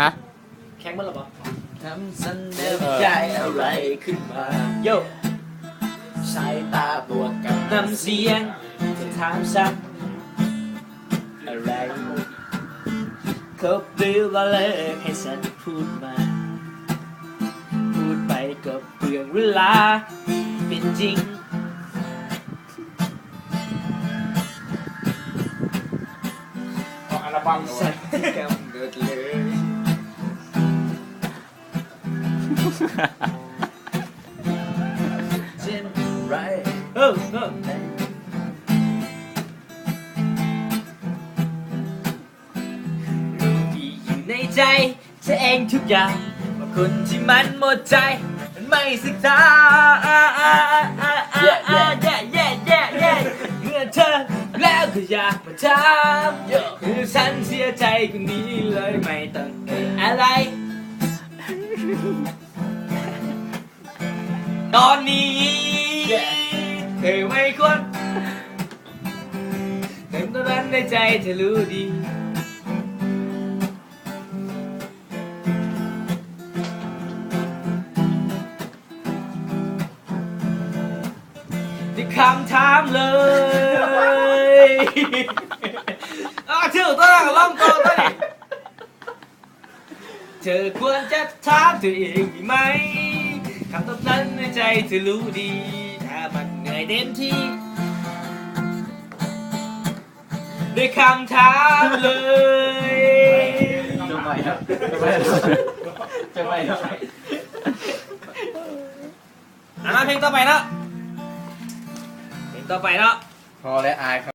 ฮะ แข็งมันหรอปะทำสันเดอร์ใจอะไรขึ้นมาโยสายตาบวกกับน้ำเสียงจะถามซ้ำอะไรคบหรือว่าเลิกให้ฉันพูดมา พูดไปก็เปลืองเวลาเป็นจริงออกอัลบั้มเลสัยตว์ที่กำเนิดเลย เช่นไรเออเออรู้ดีอยู่ในใจเธอเองทุกอย่างว่าคนที่มันหมดใจมันไม่ศึกษาอ่าอ่าอ่าอ่าอ่าอ่าแย่แย่แย่แย่เมื่อเธอแล้วก็อยากมาถามคือฉันเสียใจคนนี้เลยไม่ต้องเอ่ยอะไร ตอนนี้เธอไม่ควรเต็มตัวนั้นในใจเธอรู้ดี ที่คำถามเลยอ้าวชื่อตัวนั้นร้องก่อนเลยเธอควรจะถามตัวเองดีไหม จเธอรู้ดี ถ้ามันเหนื่อยเต็มที่ ด้วยคำถามเลยจะไม่ครับจะไม่ครับอ่าเพลงต่อไปแล้วเพลงต่อไปแล้วพอแล้วอายครับ